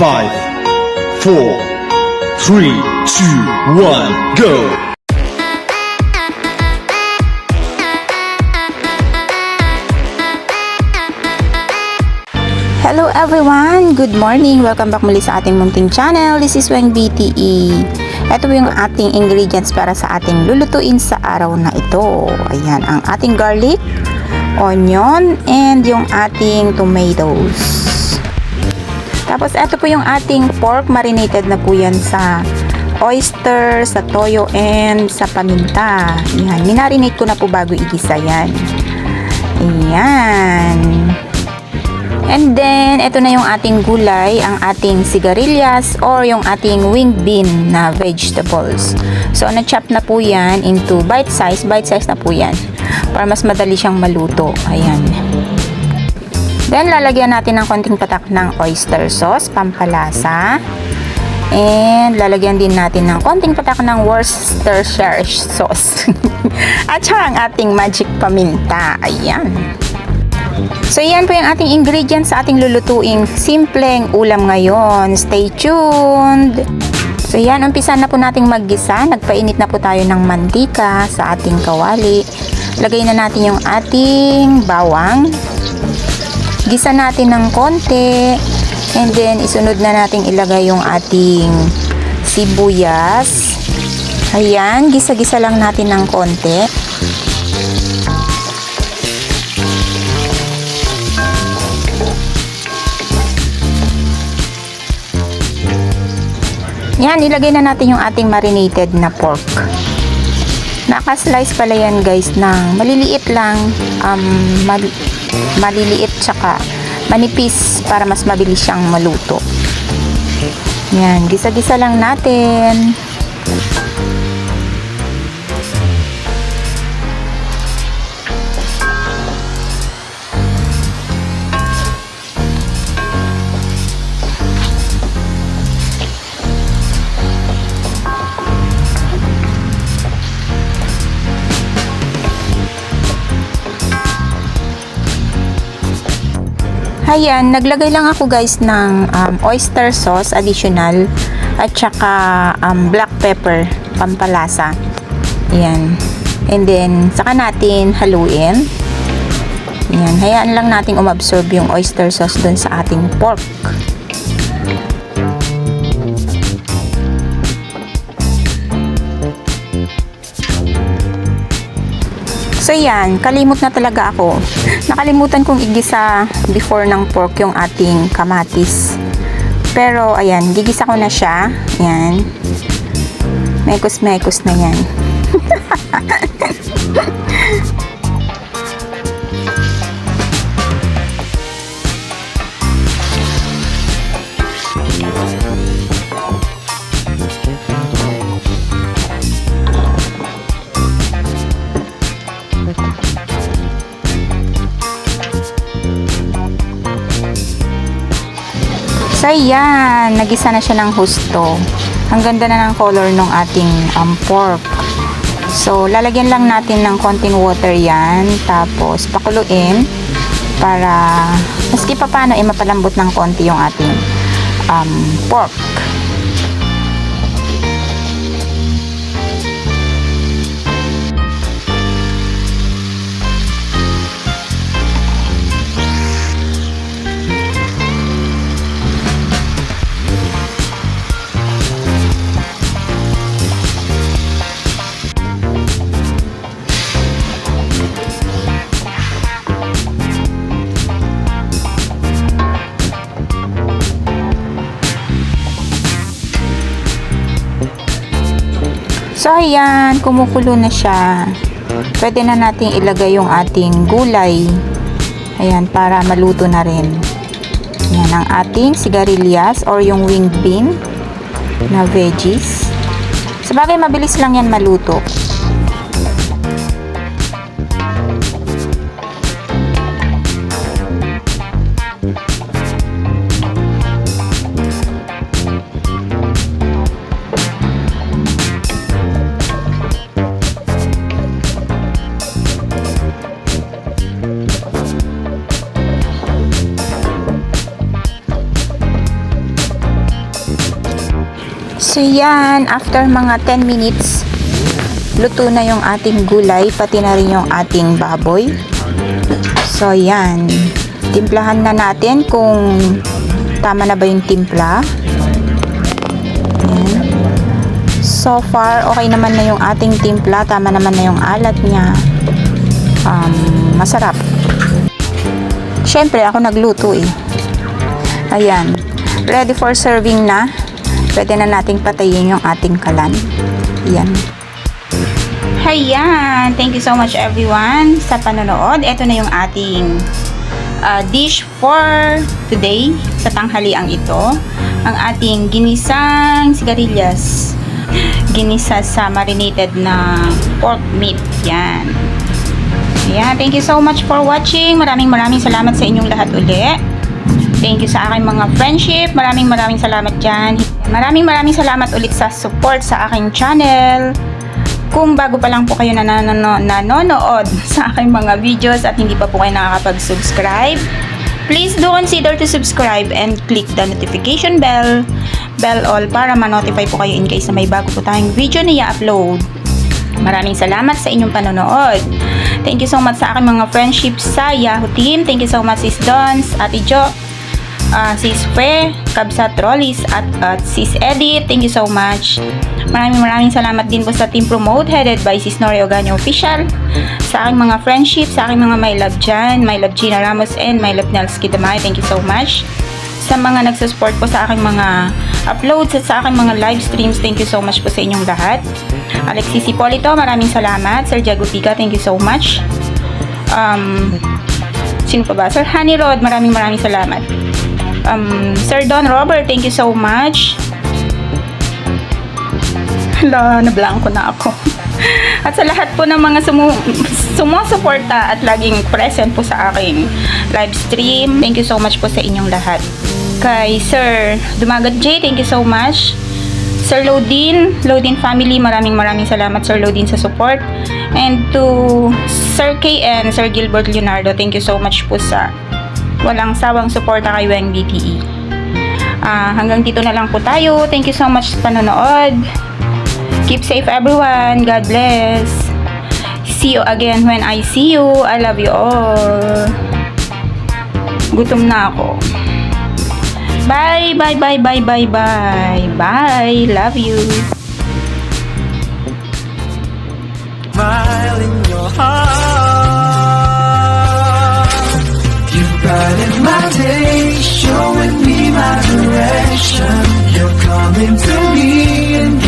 Five, four, three, two, one, go! Hello everyone! Good morning! Welcome back muli sa ating munting channel. This is Weng BTE. Ito yung ating ingredients para sa ating lulutuin sa araw na ito. Ayan, ang ating garlic, onion, and yung ating tomatoes. Tapos ito po yung ating pork. Marinated na po yan sa oyster, sa toyo, and sa paminta. Ayan, minarinate ko na po bago igisa yan. Ayan. And then, ito na yung ating gulay, ang ating sigarilyas or yung ating wing bean na vegetables. So, na-chop na po yan into bite size. Bite size na po yan. Para mas madali siyang maluto. Ayan. Then, lalagyan natin ng konting patak ng oyster sauce, pampalasa. And, lalagyan din natin ng konting patak ng Worcestershire sauce. At saka ang ating magic paminta. Ayan. So, yan po yung ating ingredients sa ating lulutuing simpleng ulam ngayon. Stay tuned! So, yan. Umpisa na po nating maggisa. Nagpainit na po tayo ng mantika sa ating kawali. Lagay na natin yung ating bawang. Gisa natin ng konti. And then, isunod na nating ilagay yung ating sibuyas. Ayan. Gisa-gisa lang natin ng konti. Yan, ilagay na natin yung ating marinated na pork. Naka-slice pala yan guys ng maliliit lang, um, mal- maliliit tsaka manipis para mas mabilis siyang maluto. Yan, gisa-gisa lang natin. Ayan, naglagay lang ako guys ng um, oyster sauce additional at saka um, black pepper pampalasa. Ayan. And then, saka natin haluin. Ayan, hayaan lang natin umabsorb yung oyster sauce dun sa ating pork. So yan, kalimot na talaga ako. Nakalimutan kong igisa before ng pork yung ating kamatis. Pero ayan, gigisa ko na siya. Yan. Mekos-mekos na yan. So yan, nagisa na siya ng husto. Ang ganda na ng color ng ating um, pork. So, lalagyan lang natin ng konting water yan. Tapos, pakuluin para maski pa paano eh mapalambot ng konti yung ating um, pork. So, ayan, kumukulo na siya. Pwede na nating ilagay yung ating gulay. Ayan, para maluto na rin. Ayan, ang ating sigarilyas or yung wing bean na veggies. Sa bagay, mabilis lang yan maluto. So yan, after mga 10 minutes, luto na yung ating gulay, pati na rin yung ating baboy. So yan, timplahan na natin kung tama na ba yung timpla. Yan. So far, okay naman na yung ating timpla, tama naman na yung alat niya. Um, masarap. Siyempre, ako nagluto eh. Ayan. Ready for serving na. Pwede na nating patayin yung ating kalan. Ayan. Hayan! Thank you so much everyone sa panonood. Ito na yung ating uh, dish for today sa tanghaliang ito. Ang ating ginisang sigarilyas. Ginisa sa marinated na pork meat. Yan. Ayan. Thank you so much for watching. Maraming maraming salamat sa inyong lahat uli. Thank you sa aking mga friendship. Maraming maraming salamat dyan. Maraming maraming salamat ulit sa support sa aking channel. Kung bago pa lang po kayo na nanono- nanonood sa aking mga videos at hindi pa po kayo nakakapag-subscribe, please do consider to subscribe and click the notification bell, bell all para ma-notify po kayo in case na may bago po tayong video na i-upload. Maraming salamat sa inyong panonood. Thank you so much sa aking mga friendships sa Yahoo team. Thank you so much Sis Dons, Ate Jo, uh, Sis Fe, Kabsat Rollis, at, at Sis Edit. Thank you so much. Maraming maraming salamat din po sa Team Promote headed by Sis Nori Oganyo Official. Sa aking mga friendships, sa aking mga My Love Jan, My Love Gina Ramos, and My Love Nels Kidamay. Thank you so much. Sa mga nagsusupport po sa aking mga uploads at sa aking mga live streams, thank you so much po sa inyong lahat. Alexis Hipolito, maraming salamat. Sir Jago Pica, thank you so much. Um, sino pa ba? Sir Honey Rod, maraming maraming salamat. Um, Sir Don Robert, thank you so much. Hala, nablanko na ako. At sa lahat po ng mga sumu sumusuporta at laging present po sa aking live stream, thank you so much po sa inyong lahat. Kay Sir Dumagat J, thank you so much. Sir Lodin, Lodin family, maraming maraming salamat Sir Lodin sa support. And to Sir K and Sir Gilbert Leonardo, thank you so much po sa walang sawang suporta kay Weng BTE. Ah, hanggang dito na lang po tayo. Thank you so much sa panonood. Keep safe everyone. God bless. See you again when I see you. I love you all. Gutom na ako. Bye, bye, bye, bye, bye, bye. Bye. Love you. Into to me